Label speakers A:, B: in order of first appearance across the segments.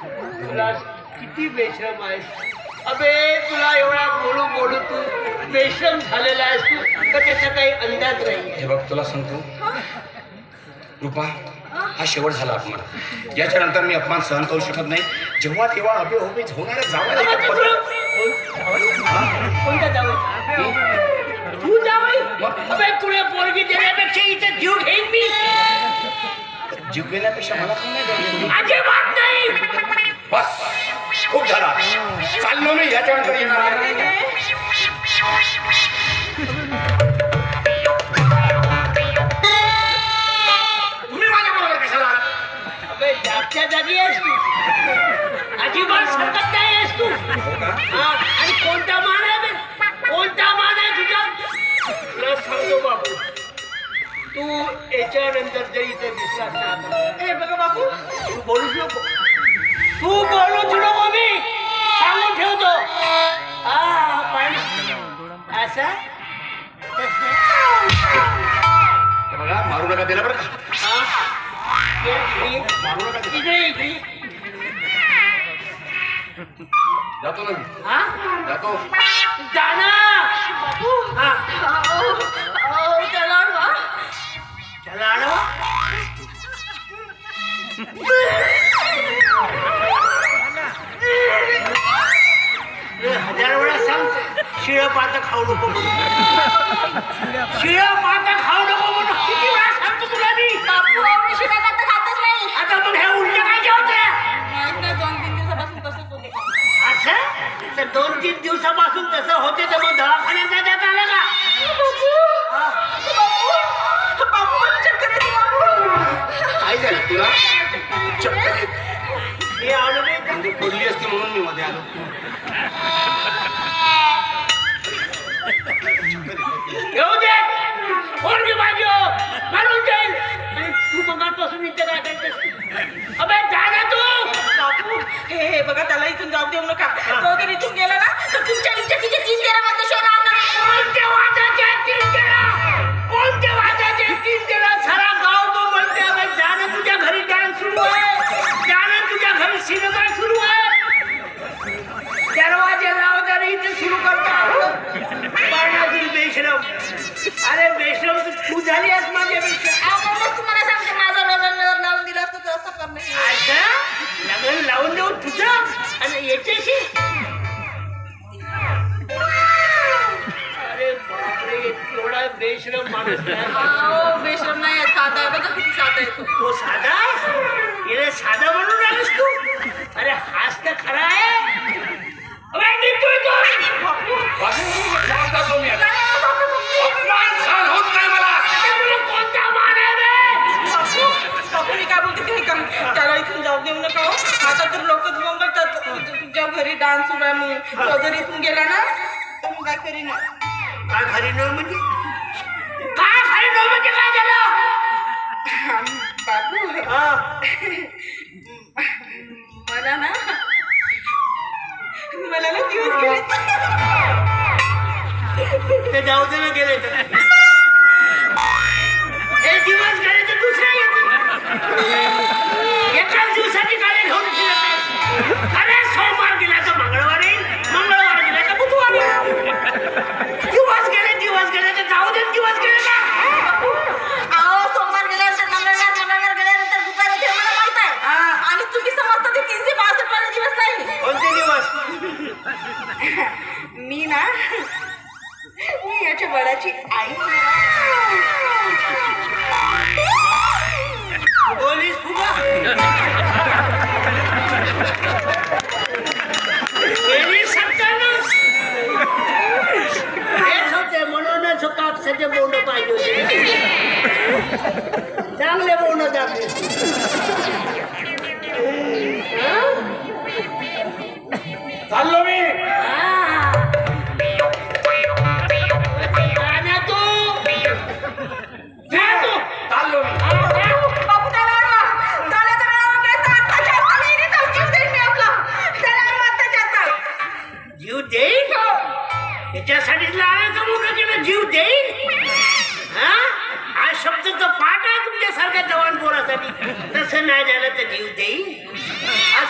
A: तुला किती बेशरम आहेस? अबे तुला एवढा बोलू बोलू तू बेशरम झालेला आहेस तू तर त्याचा काही अंदाज नाही.
B: हे बघ तुला सांगतो. रुपा हा शेवट झाला अपमान. याच्या नंतर मी अपमान सहन करू शकत नाही. जेव्हा तेव्हा अबे उभे होणाऱ्या जावयाला
A: जीव
B: गेल्यापेक्षा मला नाही?
A: अजिबात नाही
B: बस खूप झाला चाललो मी याच्या नंतर येणार नाही.
A: तू बोलूच नको मी सांगून ठेवतो पण असा तसा.
B: बघा मारू नका दिला बरं का?
A: ये, ये.
B: मारू नका दिला.
A: इकडे इकडे
B: जातो ना मी.
A: हा
B: जातो
A: जाना हा
C: त्याला अडवा.
A: चला आडवा शिळ पात खाऊ नको म्हणून. शिळ पात खाऊ नको म्हणून. किती वेळा सांगतो तुला मी.
C: बापू, अहो, मी शिव्या खाता खातच नाही.
A: आता मग हे उलट काय जेवते?
C: माहीत नाही, दोन तीन दिवसापासून तसंच होते.
A: असं? तर दोन तीन दिवसापासून तसं होते तर मग दवाखान्यात जाण्यात आलं का? हा.
B: काय झालं तुला? चक्कर.
A: मी आलो नाही
B: पडली असती म्हणून मी मध्ये आलो.
A: येऊ दे. पोरगी माझी हो. मारून जाईल तू मगापासून इथे काय करतेस अबे जा ना तू.
C: बापू, हे हे बघा त्याला इथून जाऊ देऊ नका. तो जर इथून गेला ना तर तुमच्या
A: इथे आणि याच्याशी अरे बापरे एवढा बेशरम माणूस नाही.
C: बेशरम साधा आहे बघा किती साधा आहे तो.
A: तो साधा साधा म्हणून
C: इथून गेला ना तर मी काय करीन.
A: काय खरी न म्हणजे? काय खरी न म्हणजे काय झालं?
C: बापू
A: हा.
C: मला ना मला ना दिवस गेले.
A: ते जाऊ दे ना गेले. तर খাই বলিস ফুবা છતાં સેજે બોનો પાડ્યો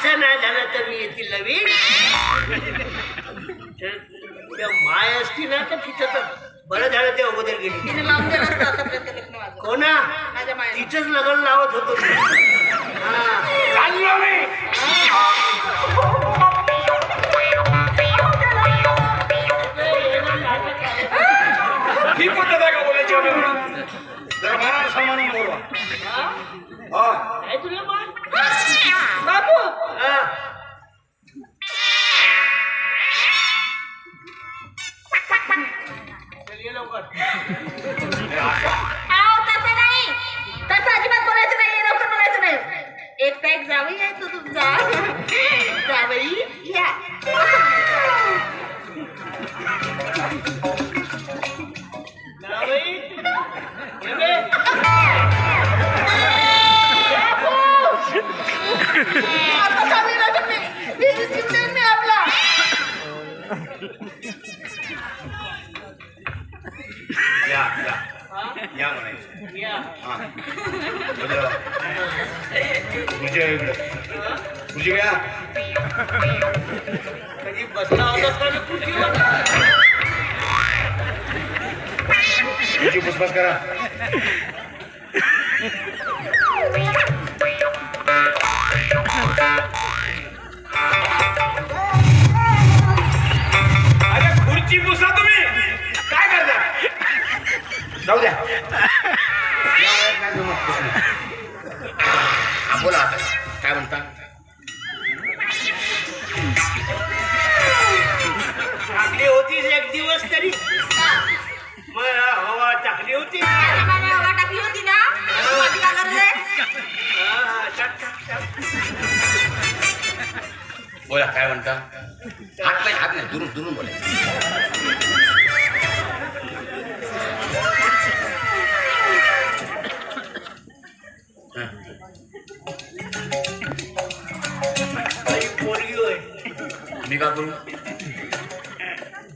A: असं नाही झालं तर मी येतील नवीन. त्या माय असती ना तर तिथं तर बरं झालं ते अगोदर गेली.
C: तिने लावून दिलं असतं आतापर्यंत लग्न माझं.
A: कोणा
C: माझ्या मायने.
A: तिथंच लग्न लावत होतो मी. हा.
B: चाललो मी. तुझी घ्या
A: कधी बसला होतास का मी खुर्चीवर?
B: तुझी पुसपास करा. अरे खुर्ची पुसा तुम्ही. काय करता? जाऊ द्या. बोला आता काय म्हणता?
A: दिवस तरी. मग हवा टाकली होती.
C: मला हवा टाकली होती ना.
A: हा, हा.
B: बोला काय म्हणता? हात नाही हात नाही दुरून दुरून हं.
A: होय.
B: मी का करू?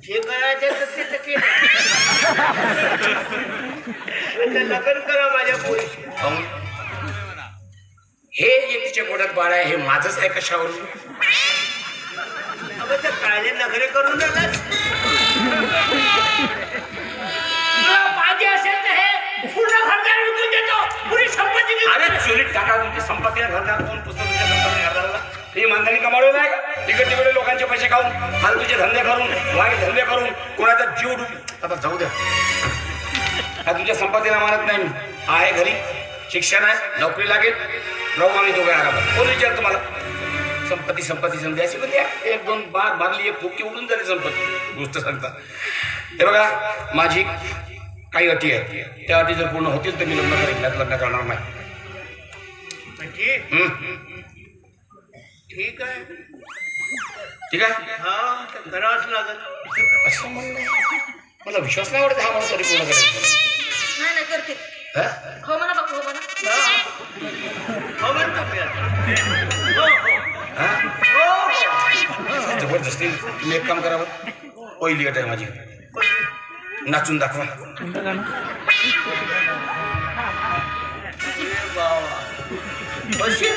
A: जे करायचं तर ते तर केलं. लग्न करा माझ्या
B: काहून? हे जे तिच्या पोटात बाळ आहे हे माझंच आहे कशावरून
A: अगं तर काळे नगरे करून पाहिजे असेल तर हे पूर्ण घरदार विकून देतो पुरी संपत्ती.
B: अरे चोरीत टाका तुमची संपत्ती घरदार कोण पुस्तक तुमच्या संपत्ती घरदाराला हे मानधनी कमावलं नाही का तिकडे तिकडे लोकांचे पैसे खाऊन फालतूचे धंदे करून वाईट धंदे करून कोणाचा जीव डुबी आता जाऊ द्या. हा तुझ्या संपत्तीला मानत नाही मी. आहे घरी. शिक्षण आहे नोकरी लागेल. राहू आम्ही दोघे आरामात. कोण विचार तुम्हाला? संपत्ती संपत्ती संधी अशी पण द्या एक दोन बार मारली एक फुटकी उडून झाली संपत्ती. गोष्ट सांगता. हे बघा माझी काही अटी आहेत. त्या अटी जर पूर्ण होतील तर मी लग्न करेन. लग्न करणार नाही.
A: ठीक आहे.
B: ठीक आहे?
A: हा तर करावंच लागत
B: असं म्हणणं मला विश्वास नाही वाटत हा मला तरी पूर्ण करायचं.
C: नाही नाही करते.
B: हा?
C: हो म्हणा बापू हो म्हणा.
A: हो. म्हणतो मी आता. हो, हो.
B: हा?
A: हो, हो.
B: जबरदस्ती तुम्ही एक काम करा बरं. पहिली अट आहे माझी. नाचून दाखवा.
A: अशी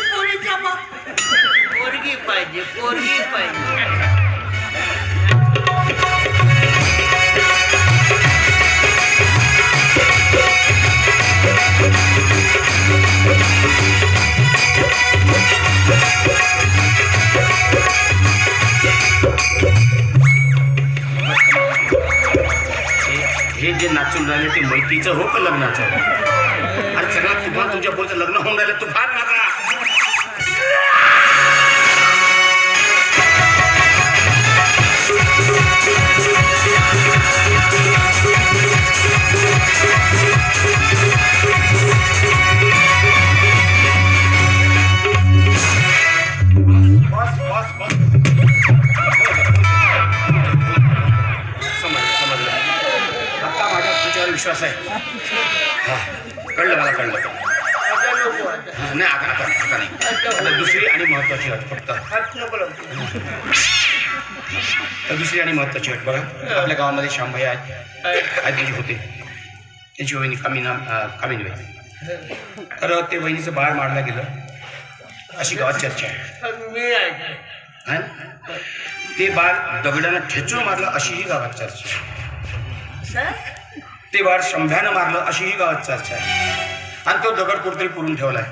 A: पाहिजे पोरगी पाहिजे.
B: हे- जे नाचून राहिले ते मैत्रीचं हो का लग्नाचं. अरे सगळं तुम्हाला तुमच्या पोरचं लग्न होऊन राहिलं तू फार नाच कळलं नाही आता आता आता नाही. आता दुसरी आणि महत्वाची अट फक्त. तर दुसरी आणि महत्वाची अट बघा. आपल्या गावामध्ये श्यामभाई आहेत. आहेत त्याची होते. त्यांची वहिनी कामिना कामिनी वहिनी तर ते वहिनीचं बाळ मारलं गेलं. अशी गावात चर्चा आहे? ते बाळ दगडानं ठेचून मारलं अशीही गावात चर्चा आहे. ते बाळ शंभ्यानं मारलं अशीही गावात चर्चा आहे. आणि तो दगड कुठेतरी पुरून ठेवलाय.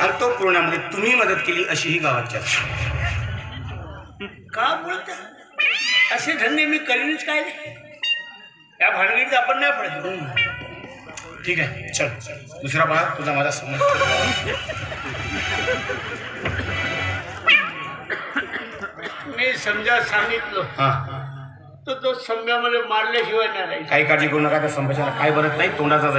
B: आणि तो पुरण्यामध्ये तुम्ही मदत केली अशीही गावात चर्चा आहे.
A: का बोलता? असे धंदे मी करीनच काय? या भानगडीत आपण नाही पडत.
B: ठीक आहे चल. दुसरा बाळ तुझा माझा समज
A: मी समजा सांगितलं
B: हा.
A: तर तो समजामध्ये मारल्याशिवाय नाही
B: काही काळजी करू नका त्या संभाषणाला काय बनत नाही तोंडाचा